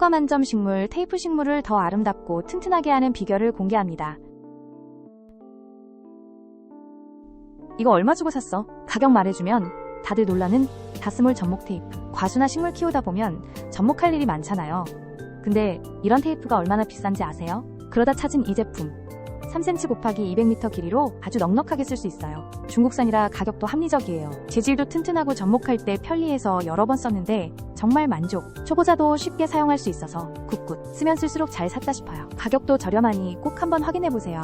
효과 만점 식물 테이프 식물을 더 아름답고 튼튼하게 하는 비결을 공개합니다. 이거 얼마 주고 샀어? 가격 말해주면 다들 놀라는 다스몰 접목 테이프. 과수나 식물 키우다 보면 접목할 일이 많잖아요. 근데 이런 테이프가 얼마나 비싼지 아세요? 그러다 찾은 이 제품. 3cm 곱하기 200m 길이로 아주 넉넉하게 쓸 수 있어요. 중국산이라 가격도 합리적이에요. 재질도 튼튼하고 접목할 때 편리해서 여러 번 썼는데 정말 만족. 초보자도 쉽게 사용할 수 있어서 굿굿. 쓰면 쓸수록 잘 샀다 싶어요. 가격도 저렴하니 꼭 한번 확인해보세요.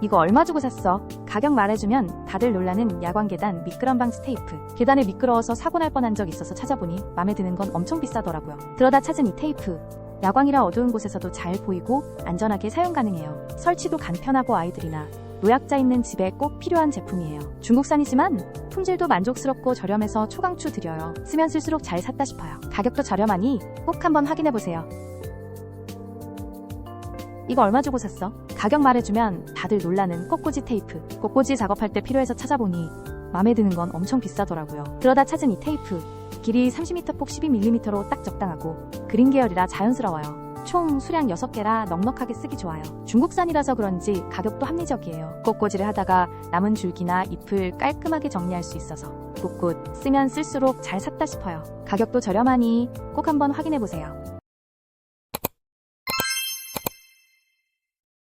이거 얼마 주고 샀어? 가격 말해주면 다들 놀라는 야광 계단 미끄럼 방지 테이프. 계단에 미끄러워서 사고 날 뻔한 적 있어서 찾아보니 마음에 드는 건 엄청 비싸더라고요. 그러다 찾은 이 테이프. 야광이라 어두운 곳에서도 잘 보이고 안전하게 사용 가능해요. 설치도 간편하고 아이들이나 노약자 있는 집에 꼭 필요한 제품이에요. 중국산이지만 품질도 만족스럽고 저렴해서 초강추 드려요. 쓰면 쓸수록 잘 샀다 싶어요. 가격도 저렴하니 꼭 한번 확인해보세요. 이거 얼마 주고 샀어? 가격 말해주면 다들 놀라는 꽃꽂이 테이프. 꽃꽂이 작업할 때 필요해서 찾아보니 마음에 드는 건 엄청 비싸더라고요. 그러다 찾은 이 테이프. 길이 30m 폭 12mm로 딱 적당하고 그린 계열이라 자연스러워요. 총 수량 6개라 넉넉하게 쓰기 좋아요. 중국산이라서 그런지 가격도 합리적이에요. 꽃꽂이를 하다가 남은 줄기나 잎을 깔끔하게 정리할 수 있어서 굿굿 쓰면 쓸수록 잘 샀다 싶어요. 가격도 저렴하니 꼭 한번 확인해보세요.